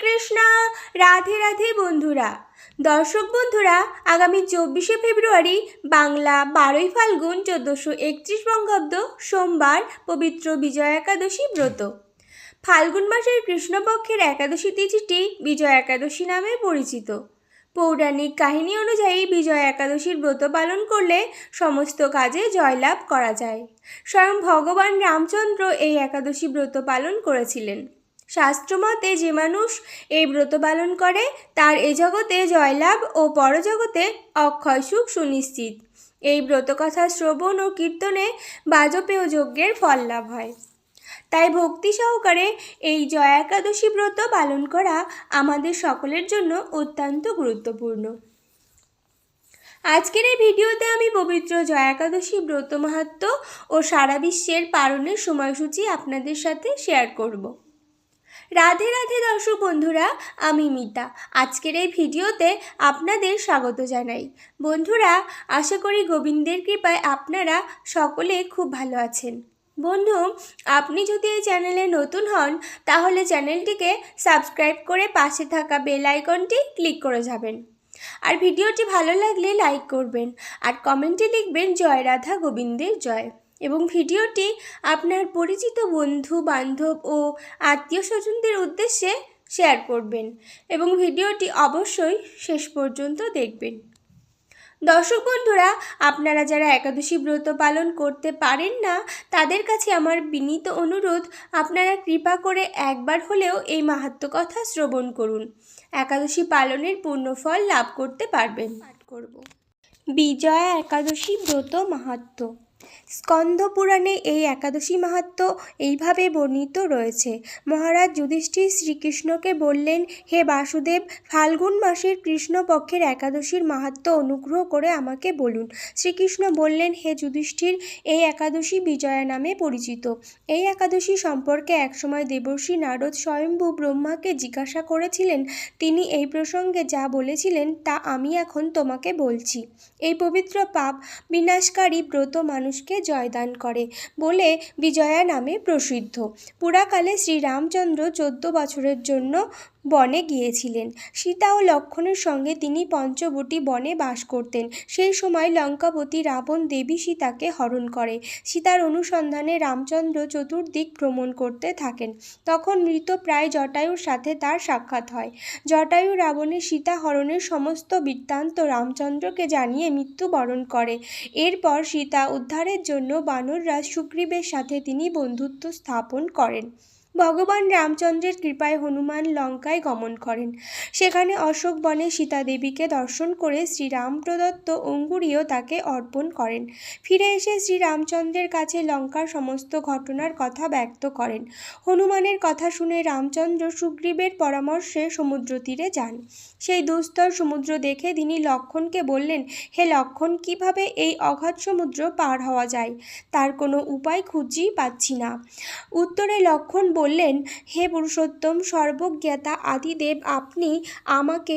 কৃষ্ণ। রাধে রাধে বন্ধুরা। দর্শক বন্ধুরা, আগামী চব্বিশে ফেব্রুয়ারি বাংলা বারোই ফাল্গুন চোদ্দোশো একত্রিশ বঙ্গাব্দ সোমবার পবিত্র বিজয়া একাদশী ব্রত। ফাল্গুন মাসের কৃষ্ণপক্ষের একাদশী তিথিটি বিজয়া একাদশী নামে পরিচিত। পৌরাণিক কাহিনী অনুযায়ী বিজয়া একাদশীর ব্রত পালন করলে সমস্ত কাজে জয়লাভ করা যায়। স্বয়ং ভগবান রামচন্দ্র এই একাদশী ব্রত পালন করেছিলেন। শাস্ত্রমতে যে মানুষ এই ব্রত পালন করে, তার এ জগতে জয়লাভ ও পরজগতে অক্ষয় সুখ সুনিশ্চিত। এই ব্রতকথা শ্রবণ ও কীর্তনে বাজপেয় যজ্ঞের ফল লাভ হয়। তাই ভক্তি সহকারে এই জয়া একাদশী ব্রত পালন করা আমাদের সকলের জন্য অত্যন্ত গুরুত্বপূর্ণ। আজকের এই ভিডিওতে আমি পবিত্র জয়া একাদশী ব্রত মাহাত্ম ও সারা বিশ্বের পালনের সময়সূচি আপনাদের সাথে শেয়ার করব। রাধে রাধে দর্শক বন্ধুরা, আমি মিতা। আজকের এই ভিডিওতে আপনাদের স্বাগত জানাই। বন্ধুরা, আশা করি গোবিন্দের কৃপায় আপনারা সকলে খুব ভালো আছেন। বন্ধু, আপনি যদি এই চ্যানেলে নতুন হন, তাহলে চ্যানেলটিকে সাবস্ক্রাইব করে পাশে থাকা বেল আইকনটি ক্লিক করে যাবেন। আর ভিডিওটি ভালো লাগলে লাইক করবেন। আর কমেন্টে লিখবেন, জয় রাধা গোবিন্দের জয়। এবং ভিডিওটি আপনার পরিচিত বন্ধু বান্ধব ও আত্মীয় স্বজনদের উদ্দেশ্যে শেয়ার করবেন এবং ভিডিওটি অবশ্যই শেষ পর্যন্ত দেখবেন। দর্শক বন্ধুরা আপনারা যারা একাদশী ব্রত পালন করতে পারেন না তাদের কাছে আমার বিনীত অনুরোধ আপনারা কৃপা করে একবার হলেও এই মাহাত্ম কথা শ্রবণ করুন। একাদশী পালনের পূর্ণফল লাভ করতে পারবেন। পাঠ করব। বিজয়া একাদশী ব্রত মাহাত্ম। স্কন্দ পুরাণে এই একাদশী মাহাত্ম এইভাবে বর্ণিত রয়েছে। মহারাজ যুধিষ্ঠির শ্রীকৃষ্ণকে বললেন, হে বাসুদেব, ফাল্গুন মাসের কৃষ্ণপক্ষের একাদশীর মাহাত্ম অনুগ্রহ করে আমাকে বলুন। শ্রীকৃষ্ণ বললেন, হে যুধিষ্ঠির, এই একাদশী বিজয়া নামে পরিচিত। এই একাদশী সম্পর্কে একসময় দেবর্ষী নারদ স্বয়ম্ভু ব্রহ্মাকে জিজ্ঞাসা করেছিলেন। তিনি এই প্রসঙ্গে যা বলেছিলেন তা আমি এখন তোমাকে বলছি। এই পবিত্র পাপ বিনাশকারী ব্রত মানুষকে জয়দান করে বলে বিজয়া নামে প্রসিদ্ধ। পুরাকালে শ্রীরামচন্দ্র চোদ্দ বছরের জন্য বনে গিয়েছিলেন। সীতা ও লক্ষণের সঙ্গে তিনি পঞ্চবটী বনে বাস করতেন। সেই সময় লঙ্কাপতি রাবণ দেবী সীতাকে হরণ করে। সীতার অনুসন্ধানে রামচন্দ্র চতুর্দিক ভ্রমণ করতে থাকেন। তখন মৃত প্রায় জটায়ুর সাথে তার সাক্ষাৎ হয়। জটায়ু রাবণের সীতা হরণের সমস্ত বৃত্তান্ত রামচন্দ্রকে জানিয়ে মৃত্যুবরণ করে। এরপর সীতা উদ্ধারের জন্য বানররাজ সুগ্রীবের সাথে তিনি বন্ধুত্ব স্থাপন করেন। ভগবান রামচন্দ্রের কৃপায় হনুমান লঙ্কায় গমন করেন। সেখানে অশোক বনে সীতা দেবীকে দর্শন করে শ্রীরাম প্রদত্ত অঙ্গুরীয় তাকে অর্পণ করেন। ফিরে এসে শ্রীরামচন্দ্রের কাছে লঙ্কার সমস্ত ঘটনার কথা ব্যক্ত করেন। হনুমানের কথা শুনে রামচন্দ্র সুগ্রীবের পরামর্শে সমুদ্র তীরে যান। সেই দুস্তর সমুদ্র দেখে তিনি লক্ষণকে বললেন, হে লক্ষণ, কীভাবে এই অগাধ সমুদ্র পার হওয়া যায়? তার কোনো উপায় খুঁজেই পাচ্ছি না। উত্তরে লক্ষণ বললেন হে পুরুষোত্তম সর্বজ্ঞাতা আদিদেব আপনি আমাকে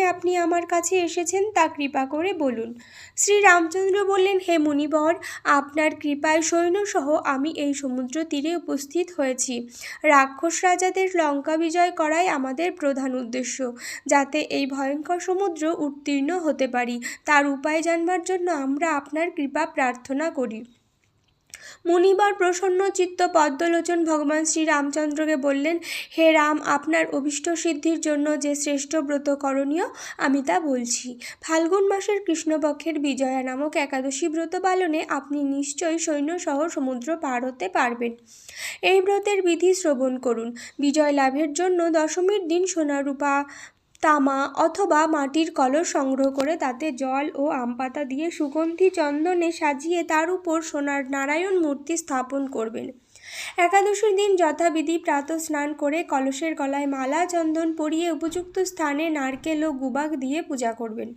আপনি আমার কাছে এসেছেন তা কৃপা করে বলুন। শ্রী রামচন্দ্র বললেন, হে মুনিবর, আপনার কৃপায় সৈন্যসহ আমি এই সমুদ্র তীরে উপস্থিত হয়েছি। রাক্ষস রাজাদের লঙ্কা বিজয় করাই আমাদের প্রধান উদ্দেশ্য, যাতে এই ভয়ঙ্কর সমুদ্র উত্তীর্ণ হতে পারি। তার উপায় জানবার জন্য আমরা আপনার কৃপা প্রার্থনা করি। মুনিবার প্রসন্ন চিত্ত পদ্মলোচন ভগবান শ্রী রামচন্দ্রকে বললেন, হে রাম, আপনার অভিষ্ট সিদ্ধির জন্য যে শ্রেষ্ঠ ব্রত করণীয়, আমি তা বলছি। ফাল্গুন মাসের কৃষ্ণপক্ষের বিজয়া নামক একাদশী ব্রত পালনে আপনি নিশ্চয়ই সৈন্যসহ সমুদ্র পার হতে পারবেন। এই ব্রতের বিধি শ্রবণ করুন। বিজয় লাভের জন্য দশমীর দিন সোনা রূপা তামা অথবা মাটির কলস সংগ্রহ করে তাতে জল ও আম পাতা দিয়ে সুগন্ধি চন্দনে সাজিয়ে তার উপর সোনার নারায়ণ মূর্তি স্থাপন করবেন। একাদশীর দিন যথাবিধি প্রাতঃ স্নান করে কলসের গলায় মালা, চন্দন পরিয়ে উপযুক্ত স্থানে নারকেল ও গুবাক দিয়ে পূজা করবেন।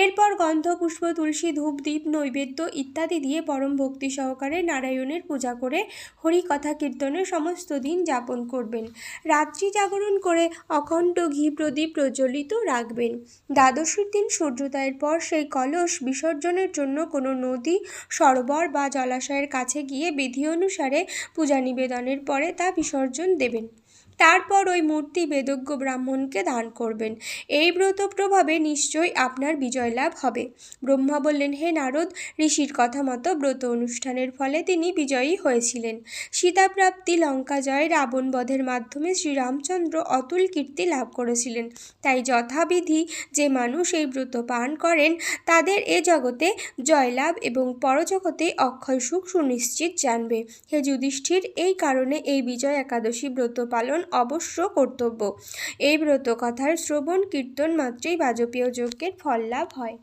এরপর গন্ধ, পুষ্প, তুলসী, ধূপ দ্বীপ নৈবেদ্য ইত্যাদি দিয়ে পরম ভক্তি সহকারে নারায়ণের পূজা করে হরি কথা কীর্তনে সমস্ত দিন যাপন করবেন। রাত্রি জাগরণ করে অখণ্ড ঘি প্রদীপ প্রজ্বলিত রাখবেন। দ্বাদশীর দিন সূর্যোদয়ের পর সেই কলস বিসর্জনের জন্য কোনো নদী, সরোবর বা জলাশয়ের কাছে গিয়ে বিধি অনুসারে পূজা নিবেদনের পরে তা বিসর্জন দেবেন। তারপর ওই মূর্তি বেদজ্ঞ ব্রাহ্মণকে দান করবেন। এই ব্রত প্রভাবে নিশ্চয়ই আপনার বিজয় লাভ হবে। ব্রহ্মা বললেন, হে নারদ, ঋষির কথা মতো ব্রত অনুষ্ঠানের ফলে তিনি বিজয়ী হয়েছিলেন। সীতাপ্রাপ্তি লঙ্কা জয় রাবণ বধের মাধ্যমে শ্রীরামচন্দ্র অতুল কীর্তি লাভ করেছিলেন। তাই যথাবিধি যে মানুষ এই ব্রত পান করেন, তাদের এ জগতে জয়লাভ এবং পরজগতে অক্ষয় সুখ সুনিশ্চিত জানবে। হে যুধিষ্ঠির, এই কারণে এই বিজয় একাদশী ব্রত পালন অবশ্য কর্তব্য। এই ব্রত কথার শ্রবণ, কীর্তন মাত্রই বাজপেয় যজ্ঞের ফল লাভ হয়।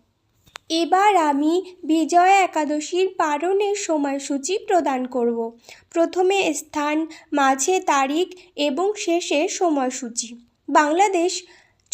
এবার আমি বিজয়া একাদশীর পালনের সময়সূচি প্রদান করব। প্রথমে স্থান, মাঝে তারিখ এবং শেষে সময়সূচি। বাংলাদেশ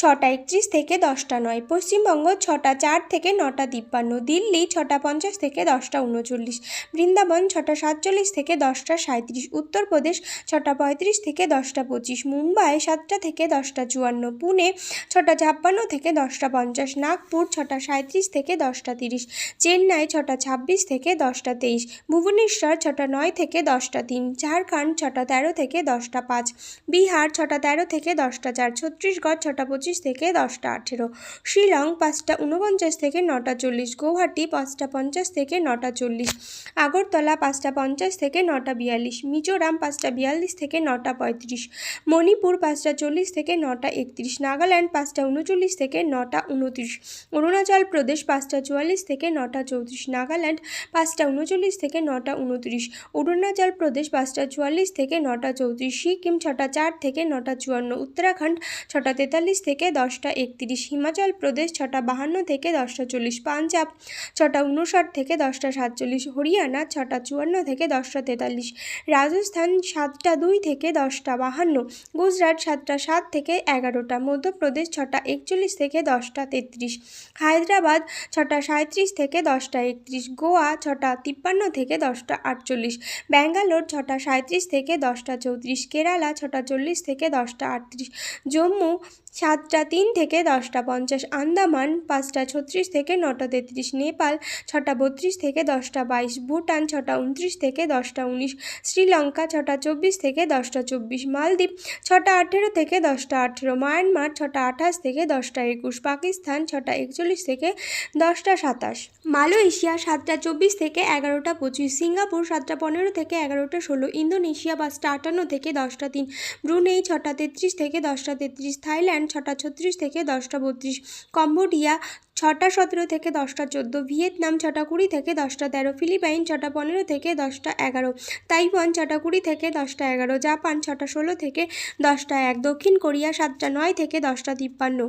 ছটা একত্রিশ থেকে দশটা নয় পশ্চিমবঙ্গ ছটা চার থেকে নটা তিপ্পান্ন দিল্লি ছটা পঞ্চাশ থেকে দশটা উনচল্লিশ বৃন্দাবন ছটা সাতচল্লিশ থেকে দশটা সাঁত্রিশ উত্তরপ্রদেশ ছটা পঁয়ত্রিশ থেকে দশটা পঁচিশ মুম্বাই সাতটা থেকে দশটা চুয়ান্ন পুনে ছটা ছাপ্পান্ন থেকে দশটা পঞ্চাশ নাগপুর ছটা সাঁত্রিশ থেকে দশটা তিরিশ চেন্নাই ছটা ছাব্বিশ থেকে দশটা তেইশ ভুবনেশ্বর ছটা নয় থেকে দশটা তিন ঝাড়খণ্ড ছটা তেরো থেকে দশটা পাঁচ বিহার ছটা তেরো থেকে দশটা চার ছত্তিশগড় ছটা পঁচিশ থেকে দশটা আঠেরো শিলং পাঁচটা উনপঞ্চাশ থেকে নটা চল্লিশ গৌহাটি পাঁচটা পঞ্চাশ থেকে নটা চল্লিশ আগরতলা পাঁচটা পঞ্চাশ থেকে নটা বিয়াল্লিশ মিজোরাম পাঁচটা বিয়াল্লিশ থেকে নটা পঁয়ত্রিশ মণিপুর পাঁচটা চল্লিশ থেকে নটা একত্রিশ নাগাল্যান্ড পাঁচটা উনচল্লিশ থেকে নটা উনত্রিশ অরুণাচল প্রদেশ পাঁচটা চুয়াল্লিশ থেকে নটা চৌত্রিশ নাগাল্যান্ড পাঁচটা উনচল্লিশ থেকে নটা উনত্রিশ অরুণাচল প্রদেশ পাঁচটা চুয়াল্লিশ থেকে নটা চৌত্রিশ সিকিম ছটা চার থেকে নটা চুয়ান্ন উত্তরাখণ্ড ছটা তেতাল্লিশ থেকে দশটা একত্রিশ হিমাচল প্রদেশ ছটা বাহান্ন থেকে দশটা চল্লিশ পাঞ্জাব ছটা উনষাট থেকে দশটা সাতচল্লিশ হরিয়ানা ছটা চুয়ান্ন থেকে দশটা তেতাল্লিশ রাজস্থান সাতটা দুই থেকে দশটা বাহান্ন গুজরাট সাতটা সাত থেকে এগারোটা মধ্যপ্রদেশ ছটা একচল্লিশ থেকে দশটা তেত্রিশ হায়দ্রাবাদ ছটা সাঁত্রিশ থেকে দশটা একত্রিশ গোয়া ছটা তিপ্পান্ন থেকে দশটা আটচল্লিশ ব্যাঙ্গালোর ছটা সাঁত্রিশ থেকে দশটা চৌত্রিশ কেরালা ছটা চল্লিশ থেকে দশটা আটত্রিশ জম্মু সাতটা তিন থেকে দশটা পঞ্চাশ, আন্দামান পাঁচটা ছত্রিশ থেকে নটা তেত্রিশ, নেপাল ছটা বত্রিশ থেকে দশটা বাইশ, ভুটান ছটা উনত্রিশ থেকে দশটা উনিশ, শ্রীলঙ্কা ছটা চব্বিশ থেকে দশটা চব্বিশ, মালদ্বীপ ছটা আঠেরো থেকে দশটা আঠেরো, মায়ানমার ছটা আঠাশ থেকে দশটা একুশ, পাকিস্তান ছটা একচল্লিশ থেকে দশটা সাতাশ। মালয়েশিয়া সাতটা চব্বিশ থেকে এগারোটা পঁচিশ, সিঙ্গাপুর সাতটা পনেরো থেকে এগারোটা ষোলো, ইন্দোনেশিয়া পাঁচটা আটান্ন থেকে দশটা তিন, ব্রুনেই ছটা তেত্রিশ থেকে দশটা তেত্রিশ, থাইল্যান্ড ছটা ছত্রিশ থেকে দশটা বত্রিশ কম্বোডিয়া ছটা সতেরো থেকে দশটা চোদ্দ ভিয়েতনাম ছটা কুড়ি থেকে দশটা তেরো ফিলিপাইন ছটা পনেরো থেকে দশটা এগারো তাইওয়ান ছটা কুড়ি থেকে দশটা এগারো জাপান ছটা ষোলো থেকে দশটা এক দক্ষিণ কোরিয়া সাতটা নয় থেকে দশটা তিপ্পান্ন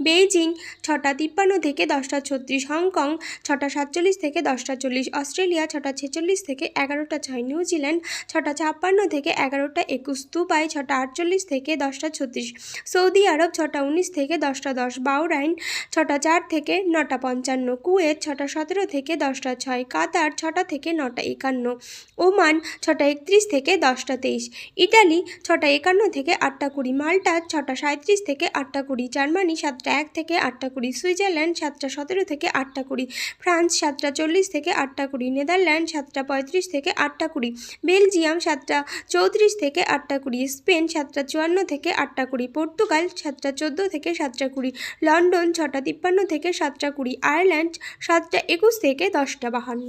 বেইজিং ছটা তিপ্পান্ন থেকে দশটা ছত্রিশ হংকং ছটা সাতচল্লিশ থেকে দশটা চল্লিশ অস্ট্রেলিয়া ছটা ছেচল্লিশ থেকে এগারোটা ছয় নিউজিল্যান্ড ছটা ছাপ্পান্ন থেকে এগারোটা একুশ দুবাই ছটা আটচল্লিশ থেকে দশটা ছত্রিশ সৌদি আরব ছটা উনিশ থেকে দশটা দশ বাউরাইন ছটা চার থেকে নটা পঞ্চান্ন, কুয়েত ছটা সতেরো থেকে দশটা ছয়, কাতার ছটা থেকে নটা একান্ন, ওমান ছটা একত্রিশ থেকে দশটা তেইশ, ইটালি ছটা একান্ন থেকে আটটা কুড়ি, মাল্টা ছটা সাঁত্রিশ থেকে আটটা কুড়ি, জার্মানি সাতটা এক থেকে আটটা কুড়ি, সুইজারল্যান্ড সাতটা সতেরো থেকে আটটা কুড়ি, ফ্রান্স সাতটা চল্লিশ থেকে আটটা কুড়ি, নেদারল্যান্ড সাতটা পঁয়ত্রিশ থেকে আটটা কুড়ি, বেলজিয়াম সাতটা চৌত্রিশ থেকে আটটা কুড়ি, স্পেন সাতটা চুয়ান্ন থেকে আটটা কুড়ি, পর্তুগাল সাতটা চোদ্দ থেকে সাতটা কুড়ি, লন্ডন ছটা তিপ্পান্ন থেকে সাতটা কুড়ি, আয়ারল্যান্ড সাতটা একুশ থেকে দশটা বাহান্ন।